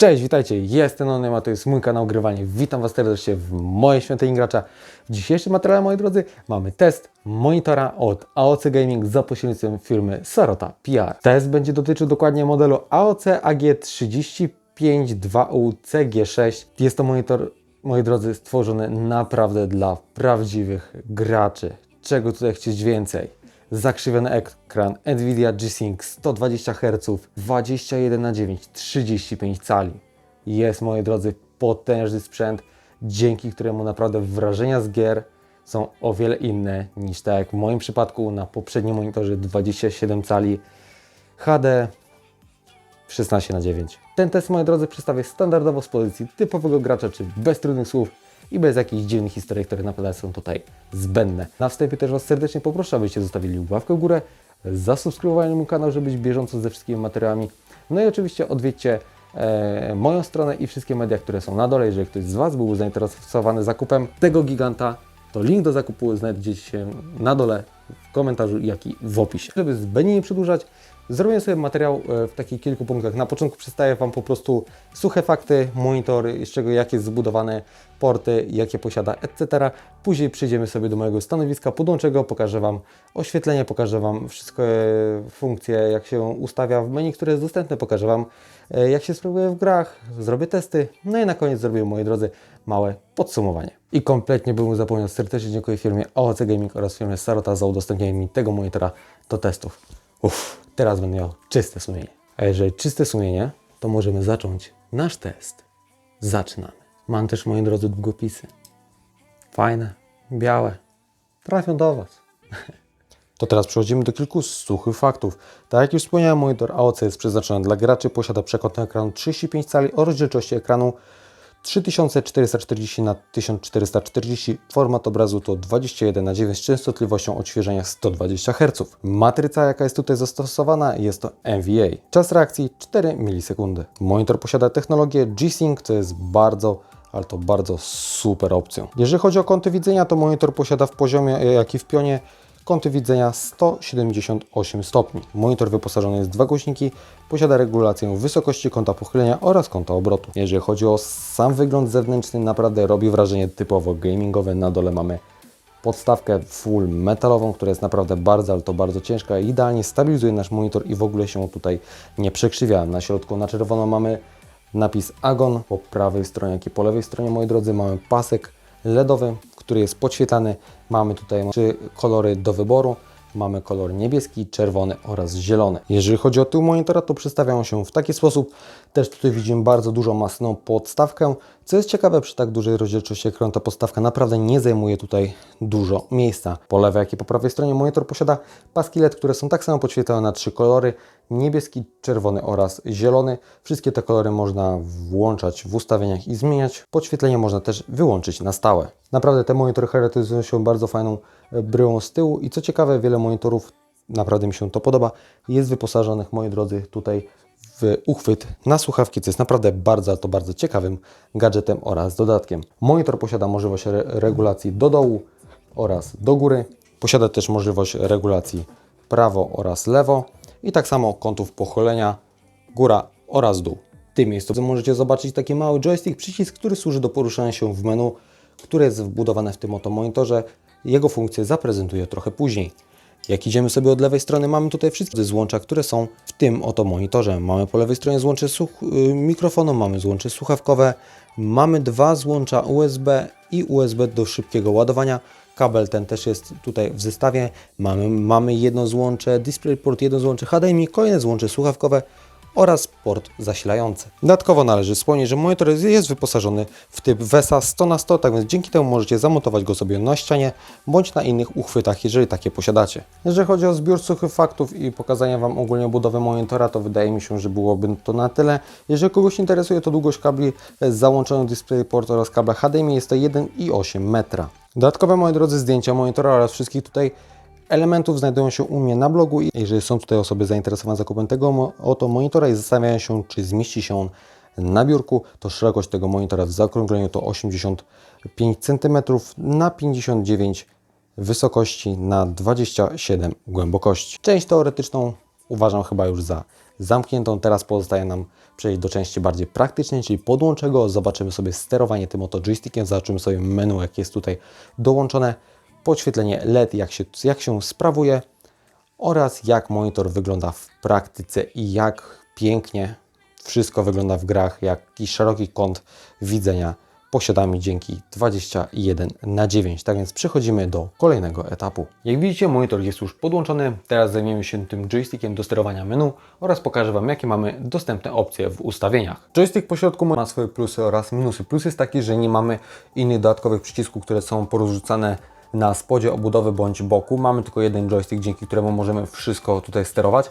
Cześć, witajcie, jestem Onem, a to jest mój kanał Grywanie. Witam Was serdecznie w mojej świątyni gracza. W dzisiejszym materiale, moi drodzy, mamy test monitora od AOC Gaming za pośrednictwem firmy Sarota PR. Test będzie dotyczył dokładnie modelu AOC AG352UCG6. Jest to monitor, moi drodzy, stworzony naprawdę dla prawdziwych graczy. Czego tutaj chcieć więcej? Zakrzywiony ekran Nvidia G-Sync 120 Hz 21 na 9 35 cali. Jest, moi drodzy, potężny sprzęt, dzięki któremu naprawdę wrażenia z gier są o wiele inne niż tak jak w moim przypadku na poprzednim monitorze 27 cali HD 16 na 9. Ten test, moi drodzy, przedstawię standardowo z pozycji typowego gracza, czy bez trudnych słów i bez jakichś dziwnych historii, które naprawdę są tutaj zbędne. Na wstępie też Was serdecznie poproszę, abyście zostawili łapkę w górę, zasubskrybowali mój kanał, żeby być bieżąco ze wszystkimi materiałami. No i oczywiście odwiedźcie e, moją stronę i wszystkie media, które są na dole. Jeżeli ktoś z Was był zainteresowany zakupem tego giganta, to link do zakupu znajdziecie na dole w komentarzu, jak i w opisie. Żeby zbędnie nie przedłużać, Zrobię sobie materiał e, w takich kilku punktach. Na początku przedstawię Wam po prostu suche fakty, monitor, z czego jak jest zbudowane, porty, jakie posiada, etc. Później przejdziemy sobie do mojego stanowiska, podłączę go, pokażę Wam oświetlenie, pokażę Wam wszystkie funkcje, jak się ustawia w menu, które jest dostępne, pokażę Wam e, jak się sprawuje w grach, zrobię testy, no i na koniec zrobię, moi drodzy, małe podsumowanie. I kompletnie bym zapomniał, serdecznie dziękuję firmie AOC Gaming oraz firmie Sarota za udostępnienie mi tego monitora do testów. Uff, teraz będę miał czyste sumienie. A jeżeli czyste sumienie, to możemy zacząć nasz test. Zaczynamy. Mam też, moi drodzy, długopisy. Fajne, białe. Trafią do Was. To teraz przechodzimy do kilku suchych faktów. Tak jak już wspomniałem, monitor AOC jest przeznaczony dla graczy, posiada przekątny ekran 35 cali o rozdzielczości ekranu 3440 na 1440 format obrazu to 21 na 9 z częstotliwością odświeżenia 120 Hz. Matryca jaka jest tutaj zastosowana jest to NVA. Czas reakcji 4 milisekundy. Monitor posiada technologię G-Sync, co jest bardzo ale to bardzo super opcją. Jeżeli chodzi o kąty widzenia, to monitor posiada w poziomie, jak i w pionie kąty widzenia 178 stopni. Monitor wyposażony jest w dwa głośniki, posiada regulację wysokości kąta pochylenia oraz kąta obrotu. Jeżeli chodzi o sam wygląd zewnętrzny, naprawdę robi wrażenie typowo gamingowe. Na dole mamy podstawkę full metalową, która jest naprawdę bardzo, ale to bardzo ciężka i idealnie stabilizuje nasz monitor i w ogóle się tutaj nie przekrzywia. Na środku na czerwono mamy napis Agon, po prawej stronie, jak i po lewej stronie, moi drodzy, mamy pasek LEDowy, który jest podświetlany. Mamy tutaj trzy kolory do wyboru. Mamy kolor niebieski, czerwony oraz zielony. Jeżeli chodzi o tył monitora, to przedstawiają się w taki sposób. Też tutaj widzimy bardzo dużą masną podstawkę. Co jest ciekawe, przy tak dużej rozdzielczości ekranu ta podstawka naprawdę nie zajmuje tutaj dużo miejsca. Po lewej, jak i po prawej stronie monitor posiada paski LED, które są tak samo podświetlone na trzy kolory. Niebieski, czerwony oraz zielony. Wszystkie te kolory można włączać w ustawieniach i zmieniać. Podświetlenie można też wyłączyć na stałe. Naprawdę te monitory charakteryzują się bardzo fajną e, bryłą z tyłu i co ciekawe, wiele monitorów, naprawdę mi się to podoba, jest wyposażonych, moi drodzy, tutaj w uchwyt na słuchawki, co jest naprawdę bardzo, to bardzo ciekawym gadżetem oraz dodatkiem. Monitor posiada możliwość re regulacji do dołu oraz do góry. Posiada też możliwość regulacji prawo oraz lewo i tak samo kątów pochylenia góra oraz dół. W tym miejscu możecie zobaczyć taki mały joystick, przycisk, który służy do poruszania się w menu, które jest wbudowane w tym oto monitorze. Jego funkcję zaprezentuję trochę później. Jak idziemy sobie od lewej strony, mamy tutaj wszystkie złącza, które są w tym oto monitorze. Mamy po lewej stronie złącze y, mikrofonu, mamy złącze słuchawkowe, mamy dwa złącza USB i USB do szybkiego ładowania. Kabel ten też jest tutaj w zestawie. Mamy, mamy jedno złącze DisplayPort, jedno złącze HDMI, kolejne złącze słuchawkowe oraz port zasilający. Dodatkowo należy wspomnieć, że monitor jest, wyposażony w typ VESA 100 na 100 tak więc dzięki temu możecie zamontować go sobie na ścianie bądź na innych uchwytach, jeżeli takie posiadacie. Jeżeli chodzi o zbiór suchych faktów i pokazanie Wam ogólnie budowy monitora, to wydaje mi się, że byłoby to na tyle. Jeżeli kogoś interesuje, to długość kabli z załączonym DisplayPort oraz kabla HDMI jest to 1,8 metra. Dodatkowe, moi drodzy, zdjęcia monitora oraz wszystkich tutaj elementów znajdują się u mnie na blogu i jeżeli są tutaj osoby zainteresowane zakupem tego oto monitora i zastanawiają się, czy zmieści się on na biurku, to szerokość tego monitora w zaokrągleniu to 85 cm na 59 wysokości na 27 głębokości. Część teoretyczną uważam chyba już za zamkniętą. Teraz pozostaje nam przejść do części bardziej praktycznej, czyli podłączę go, zobaczymy sobie sterowanie tym oto joystickiem, zobaczymy sobie menu, jakie jest tutaj dołączone, podświetlenie LED, jak się, jak się sprawuje oraz jak monitor wygląda w praktyce i jak pięknie wszystko wygląda w grach, jaki szeroki kąt widzenia posiadamy dzięki 21 na 9. Tak więc przechodzimy do kolejnego etapu. Jak widzicie, monitor jest już podłączony. Teraz zajmiemy się tym joystickiem do sterowania menu oraz pokażę Wam, jakie mamy dostępne opcje w ustawieniach. Joystick po środku ma swoje plusy oraz minusy. Plus jest taki, że nie mamy innych dodatkowych przycisków, które są porozrzucane na spodzie obudowy bądź boku. Mamy tylko jeden joystick, dzięki któremu możemy wszystko tutaj sterować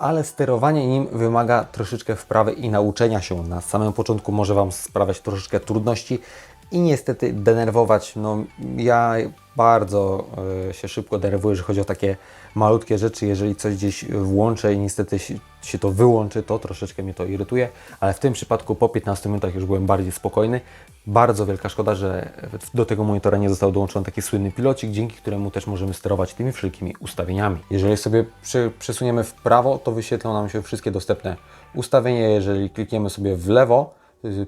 ale sterowanie nim wymaga troszeczkę wprawy i nauczenia się. Na samym początku może Wam sprawiać troszeczkę trudności i niestety denerwować. No, ja bardzo y, się szybko denerwuję, że chodzi o takie malutkie rzeczy. Jeżeli coś gdzieś włączę i niestety się, to wyłączy, to troszeczkę mnie to irytuje, ale w tym przypadku po 15 minutach już byłem bardziej spokojny. Bardzo wielka szkoda, że do tego monitora nie został dołączony taki słynny pilocik, dzięki któremu też możemy sterować tymi wszelkimi ustawieniami. Jeżeli sobie przesuniemy w prawo, to wyświetlą nam się wszystkie dostępne ustawienia. Jeżeli klikniemy sobie w lewo,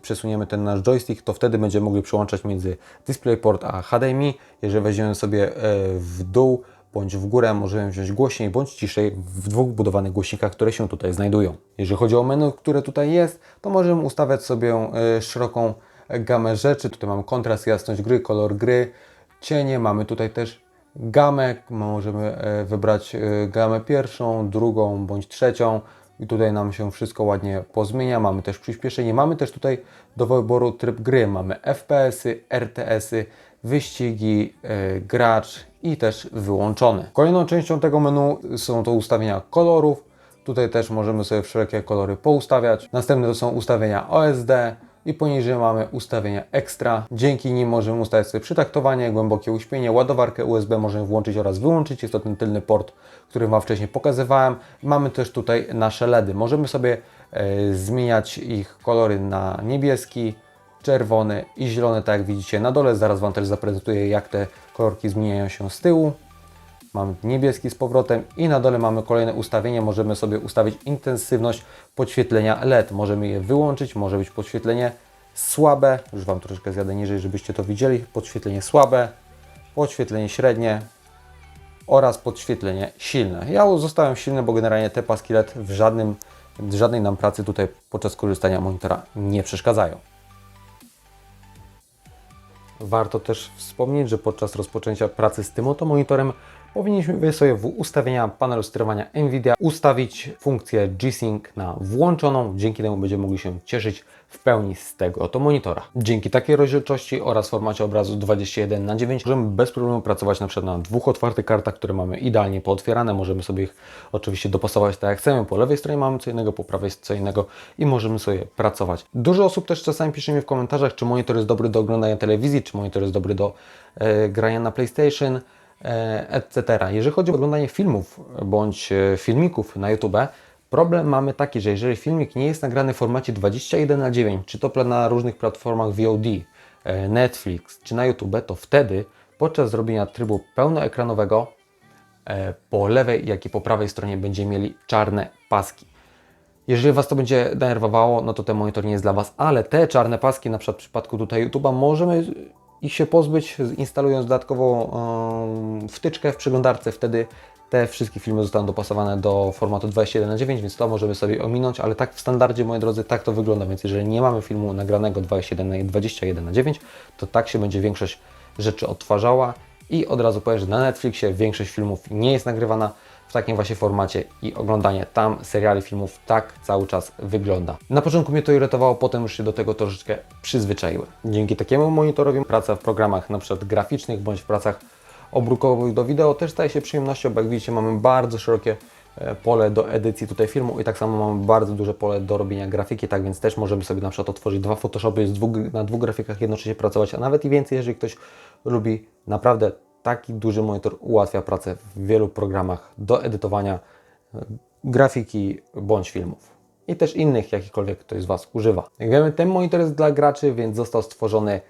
przesuniemy ten nasz joystick, to wtedy będziemy mogli przełączać między DisplayPort a HDMI. Jeżeli weźmiemy sobie e, w dół bądź w górę, możemy wziąć głośniej bądź ciszej w dwóch budowanych głośnikach, które się tutaj znajdują. Jeżeli chodzi o menu, które tutaj jest, to możemy ustawiać sobie e, szeroką gamę rzeczy. Tutaj mamy kontrast, jasność gry, kolor gry, cienie. Mamy tutaj też gamę. Możemy e, wybrać gamę pierwszą, drugą bądź trzecią. I tutaj nam się wszystko ładnie pozmienia. Mamy też przyspieszenie. Mamy też tutaj do wyboru tryb gry. Mamy FPS-y, RTS-y, wyścigi, yy, gracz i też wyłączony. Kolejną częścią tego menu są to ustawienia kolorów. Tutaj też możemy sobie wszelkie kolory poustawiać. Następne to są ustawienia OSD, i poniżej mamy ustawienia ekstra. Dzięki nim możemy ustawić sobie przytaktowanie, głębokie uśpienie, ładowarkę USB możemy włączyć oraz wyłączyć. Jest to ten tylny port, który Wam wcześniej pokazywałem. Mamy też tutaj nasze LEDy. Możemy sobie e, zmieniać ich kolory na niebieski, czerwony i zielony, tak jak widzicie na dole. Zaraz Wam też zaprezentuję, jak te kolorki zmieniają się z tyłu. Mamy niebieski z powrotem i na dole mamy kolejne ustawienie. Możemy sobie ustawić intensywność podświetlenia LED. Możemy je wyłączyć, może być podświetlenie słabe. Już Wam troszeczkę zjadę niżej, żebyście to widzieli. Podświetlenie słabe, podświetlenie średnie oraz podświetlenie silne. Ja zostałem silny, bo generalnie te paski LED w, żadnym, w żadnej nam pracy tutaj podczas korzystania monitora nie przeszkadzają. Warto też wspomnieć, że podczas rozpoczęcia pracy z tym oto monitorem powinniśmy sobie w ustawienia panelu sterowania NVIDIA ustawić funkcję G-Sync na włączoną. Dzięki temu będziemy mogli się cieszyć w pełni z tego oto monitora. Dzięki takiej rozdzielczości oraz formacie obrazu 21 na 9 możemy bez problemu pracować na przykład na dwóch otwartych kartach, które mamy idealnie pootwierane. Możemy sobie ich oczywiście dopasować tak jak chcemy. Po lewej stronie mamy co innego, po prawej co innego i możemy sobie pracować. Dużo osób też czasami pisze mi w komentarzach, czy monitor jest dobry do oglądania telewizji, czy monitor jest dobry do e, grania na PlayStation. E, etc. Jeżeli chodzi o oglądanie filmów bądź e, filmików na YouTube, problem mamy taki, że jeżeli filmik nie jest nagrany w formacie 21 na 9, czy to na różnych platformach VOD, e, Netflix czy na YouTube, to wtedy podczas zrobienia trybu pełnoekranowego po lewej, jak i po prawej stronie będziemy mieli czarne paski. Jeżeli Was to będzie denerwowało, no to ten monitor nie jest dla Was, ale te czarne paski, na przykład w przypadku tutaj YouTube'a, możemy ich się pozbyć, instalując dodatkową wtyczkę w przeglądarce. Wtedy te wszystkie filmy zostaną dopasowane do formatu 21 na 9, więc to możemy sobie ominąć, ale tak w standardzie, moi drodzy, tak to wygląda. Więc jeżeli nie mamy filmu nagranego 21 na 21 na 9, to tak się będzie większość rzeczy odtwarzała. I od razu powiem, że na Netflixie większość filmów nie jest nagrywana w takim właśnie formacie i oglądanie tam seriali, filmów tak cały czas wygląda. Na początku mnie to irytowało, potem już się do tego troszeczkę przyzwyczaiłem. Dzięki takiemu monitorowi praca w programach przykład graficznych bądź w pracach obróbkowych do wideo też staje się przyjemnością, bo jak widzicie mamy bardzo szerokie e, pole do edycji tutaj filmu i tak samo mamy bardzo duże pole do robienia grafiki, tak więc też możemy sobie na przykład otworzyć dwa Photoshopy dwóch, na dwóch grafikach jednocześnie pracować, a nawet i więcej, jeżeli ktoś lubi naprawdę taki duży monitor ułatwia pracę w wielu programach do edytowania e, grafiki bądź filmów i też innych, jakichkolwiek ktoś z Was używa. Jak wiemy, ten monitor jest dla graczy, więc został stworzony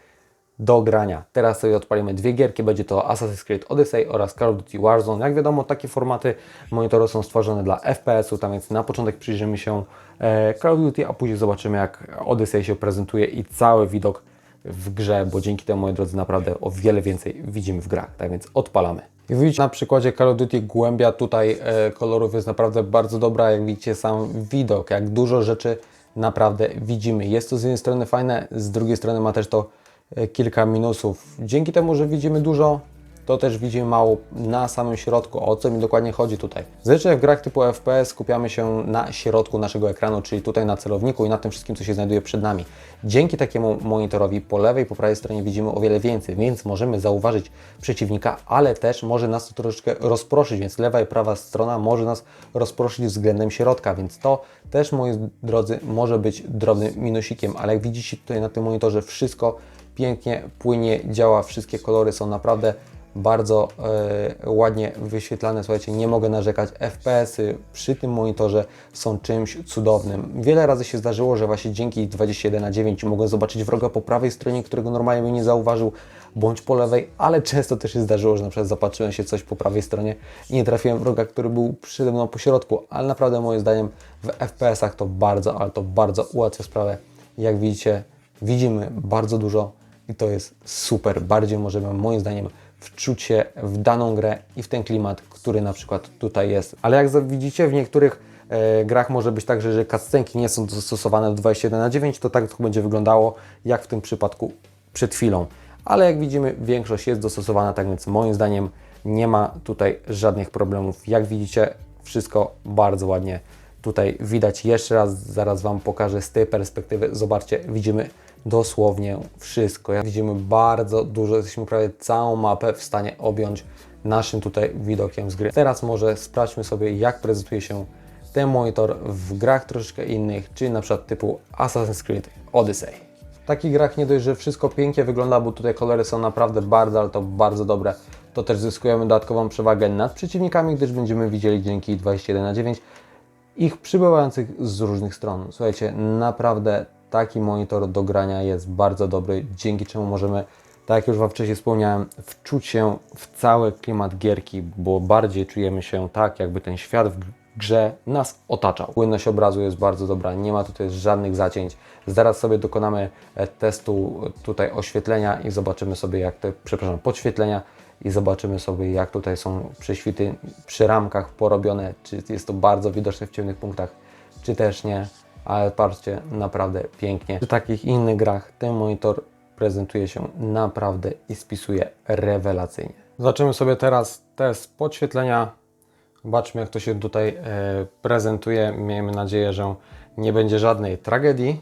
do grania. Teraz sobie odpalimy dwie gierki, będzie to Assassin's Creed Odyssey oraz Call of Duty Warzone. Jak wiadomo, takie formaty monitoru są stworzone dla FPS-u, tam więc na początek przyjrzymy się e, Call of Duty, a później zobaczymy jak Odyssey się prezentuje i cały widok w grze, bo dzięki temu, moi drodzy, naprawdę o wiele więcej widzimy w grach. Tak więc odpalamy. Jak widzicie na przykładzie Call of Duty głębia tutaj e, kolorów jest naprawdę bardzo dobra. Jak widzicie sam widok, jak dużo rzeczy naprawdę widzimy. Jest to z jednej strony fajne, z drugiej strony ma też to e, kilka minusów. Dzięki temu, że widzimy dużo, to też widzimy mało na samym środku. O co mi dokładnie chodzi tutaj? Zazwyczaj w grach typu FPS skupiamy się na środku naszego ekranu, czyli tutaj na celowniku i na tym wszystkim, co się znajduje przed nami. Dzięki takiemu monitorowi po lewej, po prawej stronie widzimy o wiele więcej, więc możemy zauważyć przeciwnika, ale też może nas to troszeczkę rozproszyć, więc lewa i prawa strona może nas rozproszyć względem środka, więc to też, moi drodzy, może być drobnym minusikiem, ale jak widzicie tutaj na tym monitorze wszystko pięknie, płynie, działa, wszystkie kolory są naprawdę bardzo e, ładnie wyświetlane. Słuchajcie, nie mogę narzekać. FPS-y przy tym monitorze są czymś cudownym. Wiele razy się zdarzyło, że właśnie dzięki 21 na 9 mogłem zobaczyć wroga po prawej stronie, którego normalnie bym nie zauważył, bądź po lewej, ale często też się zdarzyło, że na przykład zapatrzyłem się coś po prawej stronie i nie trafiłem wroga, który był przede mną po środku, ale naprawdę moim zdaniem w FPS-ach to bardzo, ale to bardzo ułatwia sprawę. Jak widzicie, widzimy bardzo dużo i to jest super. Bardziej możemy moim zdaniem wczuć się w daną grę i w ten klimat, który na przykład tutaj jest. Ale jak widzicie, w niektórych e, grach może być tak, że jeżeli cutscenki nie są dostosowane do 21 na 9, to tak to będzie wyglądało, jak w tym przypadku przed chwilą. Ale jak widzimy, większość jest dostosowana, tak więc moim zdaniem nie ma tutaj żadnych problemów. Jak widzicie, wszystko bardzo ładnie tutaj widać. Jeszcze raz zaraz Wam pokażę z tej perspektywy. Zobaczcie, widzimy dosłownie wszystko. Jak widzimy bardzo dużo, jesteśmy prawie całą mapę w stanie objąć naszym tutaj widokiem z gry. Teraz może sprawdźmy sobie, jak prezentuje się ten monitor w grach troszeczkę innych, czyli na przykład typu Assassin's Creed Odyssey. W takich grach nie dość, że wszystko pięknie wygląda, bo tutaj kolory są naprawdę bardzo, ale to bardzo dobre, to też zyskujemy dodatkową przewagę nad przeciwnikami, gdyż będziemy widzieli dzięki 21 na 9 ich przybywających z różnych stron. Słuchajcie, naprawdę taki monitor do grania jest bardzo dobry, dzięki czemu możemy, tak jak już Wam wcześniej wspomniałem, wczuć się w cały klimat gierki, bo bardziej czujemy się tak, jakby ten świat w grze nas otaczał. Płynność obrazu jest bardzo dobra, nie ma tutaj żadnych zacięć. Zaraz sobie dokonamy e, testu tutaj oświetlenia i zobaczymy sobie jak te, przepraszam, podświetlenia i zobaczymy sobie jak tutaj są prześwity przy ramkach porobione, czy jest to bardzo widoczne w ciemnych punktach, czy też nie ale patrzcie, naprawdę pięknie. W takich innych grach ten monitor prezentuje się naprawdę i spisuje rewelacyjnie. Zobaczymy sobie teraz test podświetlenia. Zobaczmy jak to się tutaj e, prezentuje. Miejmy nadzieję, że nie będzie żadnej tragedii.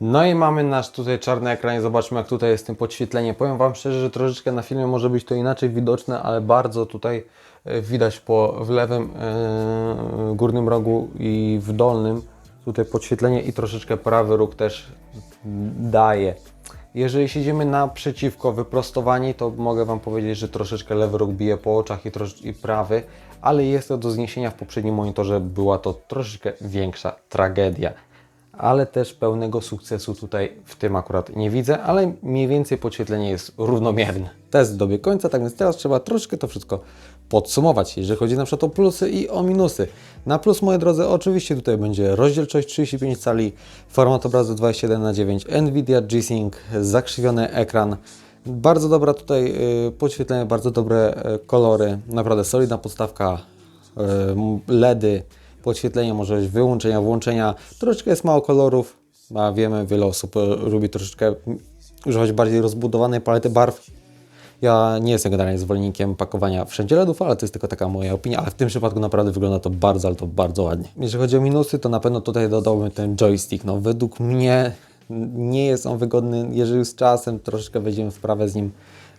No i mamy nasz tutaj czarny ekran zobaczmy jak tutaj jest tym podświetlenie. Powiem Wam szczerze, że troszeczkę na filmie może być to inaczej widoczne, ale bardzo tutaj e, widać po w lewym yy, górnym rogu i w dolnym tutaj podświetlenie i troszeczkę prawy róg też daje. Jeżeli siedzimy naprzeciwko wyprostowani, to mogę Wam powiedzieć, że troszeczkę lewy róg bije po oczach i, i prawy, ale jest to do zniesienia w poprzednim monitorze, była to troszeczkę większa tragedia ale też pełnego sukcesu tutaj w tym akurat nie widzę, ale mniej więcej podświetlenie jest równomierne. Test dobie końca, tak więc teraz trzeba troszkę to wszystko podsumować, jeżeli chodzi na przykład o plusy i o minusy. Na plus, moi drodzy, oczywiście tutaj będzie rozdzielczość 35 cali, format obrazu 21 na 9 Nvidia G-Sync, zakrzywiony ekran, bardzo dobra tutaj y, podświetlenie, bardzo dobre y, kolory, naprawdę solidna podstawka, y, LEDy, podświetlenie, możliwość wyłączenia, włączenia. Troszeczkę jest mało kolorów, a wiemy, wiele osób lubi troszeczkę używać bardziej rozbudowanej palety barw. Ja nie jestem generalnie zwolennikiem pakowania wszędzie LEDów, ale to jest tylko taka moja opinia, ale w tym przypadku naprawdę wygląda to bardzo, ale to bardzo ładnie. Jeżeli chodzi o minusy, to na pewno tutaj dodałbym ten joystick. No według mnie nie jest on wygodny, jeżeli z czasem troszeczkę wejdziemy w sprawę z nim,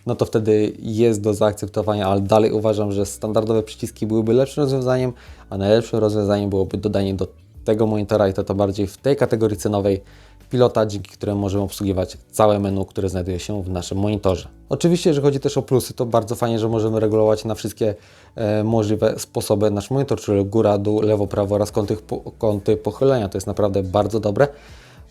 no to wtedy jest do zaakceptowania, ale dalej uważam, że standardowe przyciski byłyby lepszym rozwiązaniem, a najlepszym rozwiązaniem byłoby dodanie do tego monitora i to, to bardziej w tej kategorii cenowej pilota, dzięki któremu możemy obsługiwać całe menu, które znajduje się w naszym monitorze. Oczywiście, jeżeli chodzi też o plusy, to bardzo fajnie, że możemy regulować na wszystkie e, możliwe sposoby nasz monitor, czyli góra, dół, lewo, prawo oraz kąty, po, kąty pochylenia. To jest naprawdę bardzo dobre,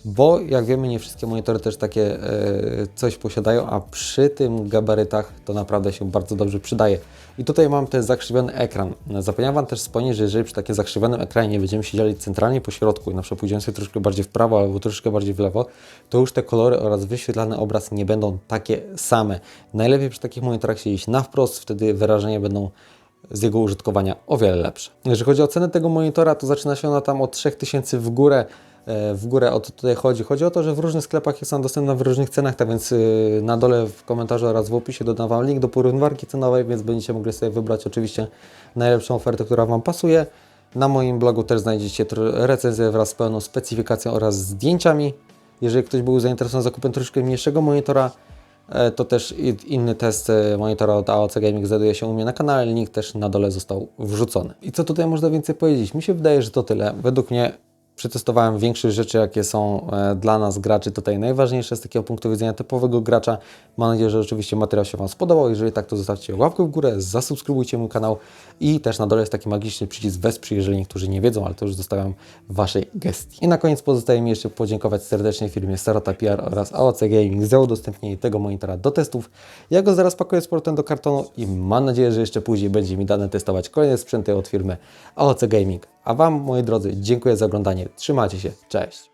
bo jak wiemy, nie wszystkie monitory też takie e, coś posiadają, a przy tym gabarytach to naprawdę się bardzo dobrze przydaje. I tutaj mam ten zakrzywiony ekran. Zapomniałem Wam też wspomnieć, że jeżeli przy takim zakrzywionym ekranie nie będziemy siedzieli centralnie po środku i na przykład pójdziemy sobie troszkę bardziej w prawo albo troszkę bardziej w lewo, to już te kolory oraz wyświetlany obraz nie będą takie same. Najlepiej przy takich monitorach siedzieć na wprost, wtedy wyrażenia będą z jego użytkowania o wiele lepsze. Jeżeli chodzi o cenę tego monitora, to zaczyna się ona tam od 3000 w górę. E, W górę o to tutaj chodzi. Chodzi o to, że w różnych sklepach jest ona dostępna w różnych cenach, tak więc y, na dole w komentarzu oraz w opisie dodam Wam link do porównywarki cenowej, więc będziecie mogli sobie wybrać oczywiście najlepszą ofertę, która Wam pasuje. Na moim blogu też znajdziecie recenzję wraz z pełną specyfikacją oraz zdjęciami. Jeżeli ktoś był zainteresowany zakupem troszkę mniejszego monitora, E, to też inny test e, monitora od AOC Gaming znajduje się u mnie na kanale, link też na dole został wrzucony. I co tutaj można więcej powiedzieć? Mi się wydaje, że to tyle. Według mnie przetestowałem większość rzeczy, jakie są e, dla nas graczy tutaj najważniejsze z takiego punktu widzenia typowego gracza. Mam nadzieję, że oczywiście materiał się Wam spodobał. Jeżeli tak, to zostawcie łapkę w górę, zasubskrybujcie mój kanał i też na dole jest taki magiczny przycisk wesprzyj, jeżeli niektórzy nie wiedzą, ale to już zostawiam w Waszej gestii. I na koniec pozostaje mi jeszcze podziękować serdecznie firmie Sarata PR oraz AOC Gaming za udostępnienie tego monitora do testów. Ja go zaraz pakuję z portem do kartonu i mam nadzieję, że jeszcze później będzie mi dane testować kolejne sprzęty od firmy AOC Gaming. A Wam, moi drodzy, dziękuję za oglądanie. Trzymajcie się. Cześć.